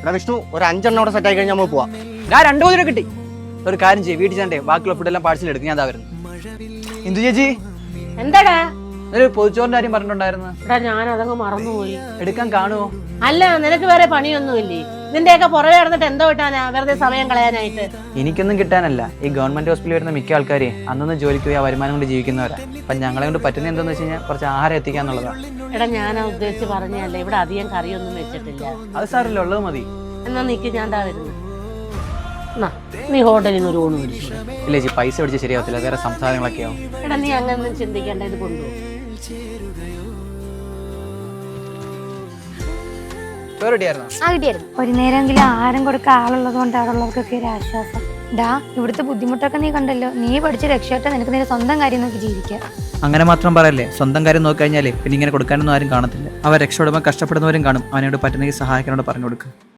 എടാ വിഷ്ണു ഒരു അഞ്ചെണ്ണം കൂടെ സെറ്റ് ആയി കഴിഞ്ഞാൽ നമ്മൾ പോവാം. ഞാൻ രണ്ടു മൂന്ന് കിട്ടി. ഒരു കാര്യം ചെയ്യും വീട്ടിൽ ചെണ്ടേ ബാക്കിയുള്ള ഫുഡെല്ലാം പാഴ്സൽ എടുക്കും ഞാൻ അതാ വരുന്നു. ഇന്ദു ചേച്ചി? എന്താടാ? ഒരു പൊതിച്ചോറിന്റെ കാര്യം പറഞ്ഞിട്ടുണ്ടായിരുന്നു. എടാ ഞാൻ അതങ്ങ് മറന്നുപോയി. എടുക്കാൻ കാണുമോ അല്ല നിനക്ക് വേറെ പണിയൊന്നുമില്ലേ? ഇതിന്റെയൊക്കെ പുറകെ നടന്നിട്ട് എന്തോ കിട്ടാനാ വെറുതെ സമയം കളയാനായിട്ട്? എനിക്കൊന്നും കിട്ടാനല്ല. ഈ ഗവൺമെന്റ് ഹോസ്പിറ്റലിൽ വരുന്ന മിക്ക ആൾക്കാരെ അന്നൊന്ന് ജോലിക്ക് പോയി ആ വരുമാനം കൊണ്ട് ജീവിക്കുന്നവരാ. അപ്പൊ ഞങ്ങളെ കൊണ്ട് പറ്റുന്ന എന്താന്ന് വെച്ച് കഴിഞ്ഞാൽ കുറച്ച് ആഹാരം എത്തിക്കാന്നുള്ളതാണ് എടാ ഞാൻ ഉദ്ദേശിച്ച് പറഞ്ഞല്ല ഇവിടെ അധികം കറിയൊന്നും വെച്ചിട്ടില്ല. അത് സാറില്ല ഉള്ളത് മതി. എന്നാ നിക്ക് ഞാൻ താ വരുന്നു. എന്നാ, നീ ഹോട്ടലിൽ നിന്ന് ഒരു ഊണ് മേടിച്ചു. ഇല്ലേ ചേച്ചി പൈസ പിടിച്ച് ശരിയാവത്തില്ല വേറെ സംസാരങ്ങളൊക്കെയാവും എടാ നീ അങ്ങനൊന്നും ചിന്തിക്കേണ്ട ഇത് കൊണ്ടുപോകും വേറെയായിരുന്നു ആ കിട്ടിയായിരുന്നു. ഒരു നേരമെങ്കിലും ആഹാരം കൊടുക്കാൻ ആളുള്ളത് കൊണ്ട് അവിടെ ഉള്ളവർക്കൊക്കെ ഒരു ആശ്വാസം. ഡാ ഇവിടുത്തെ ബുദ്ധിമുട്ടൊക്കെ നീ കണ്ടല്ലോ. നീ പഠിച്ച രക്ഷപ്പെട്ട നിനക്ക് നിന്റെ സ്വന്തം കാര്യം നോക്കി ജീവിക്കാം. അങ്ങനെ മാത്രം പറയല്ലേ സ്വന്തം കാര്യം നോക്കി കഴിഞ്ഞാലേ പിന്നെ ഇങ്ങനെ കൊടുക്കാനൊന്നും ആരും കാണത്തില്ല. അവർ രക്ഷപ്പെടുമ്പോൾ കഷ്ടപ്പെടുന്നവരും കാണും. അവനോട് പറ്റുന്നെങ്കിൽ സഹായിക്കാനോട് പറഞ്ഞു കൊടുക്കുക